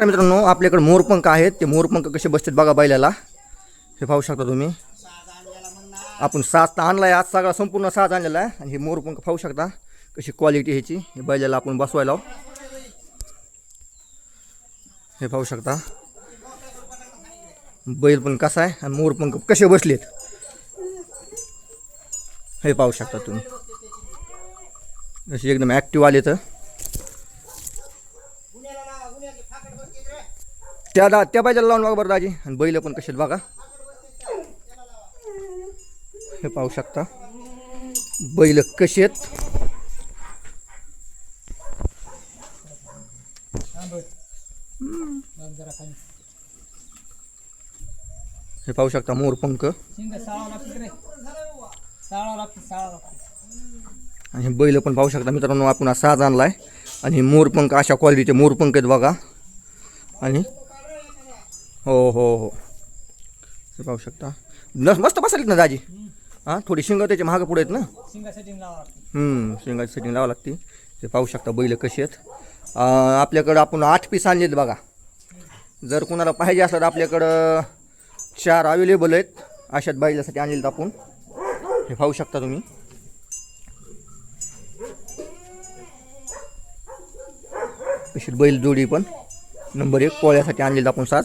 तर मित्रांनो आपल्याकडे मोरपंख आहेत. ते मोरपंख कसे बसतात बघा बैलाला. हे पाहू शकता तुम्ही. आपण साज तर आणला आहे आज सगळा संपूर्ण साज आणलेला आहे. आणि हे मोरपंख पाहू शकता कशी क्वालिटी ह्याची. हे बैलाला आपण बसवायला हे पाहू शकता. बैल पण कसा आहे आणि मोरपंख कसे बसलेत. हे पाहू शकता तुम्ही. असे एकदम ॲक्टिव्ह आले तर त्या दा त्या बाजूला लावून बघा बरं दाजी. आणि बैल पण आहेत बघा. हे पाहू शकता. बैल आहेत. हे पाहू शकता मोरपंख शिंग साळा लागते रे. साळा लागते साळा लागते आणि हे बैल पण पाहू शकता मित्रांनो आपण हा साज आणला आहे आणि मोरपंख अशा क्वालिटीचे मोरपंख आहेत बघा. आणि हो हो हो. हे पाहू शकता. न मस्त बसलेत ना दाजी. हां थोडी शिंग त्याचे महाग पुढे आहेत ना? शिंगा सेटिंग लावा लागते. शेंगाची ते पाहू शकता बैल कशी आहेत. आपल्याकडं आपण आठ पीस आणलेत बघा. जर कोणाला पाहिजे असलं तर आपल्याकडं चार अवेलेबल आहेत. अशात बैलासाठी आणलेत आपण. हे पाहू शकता तुम्ही. स्पेशल बैल जोडी पण. नंबर एक पोळ्यासाठी आणलेला आपण साज.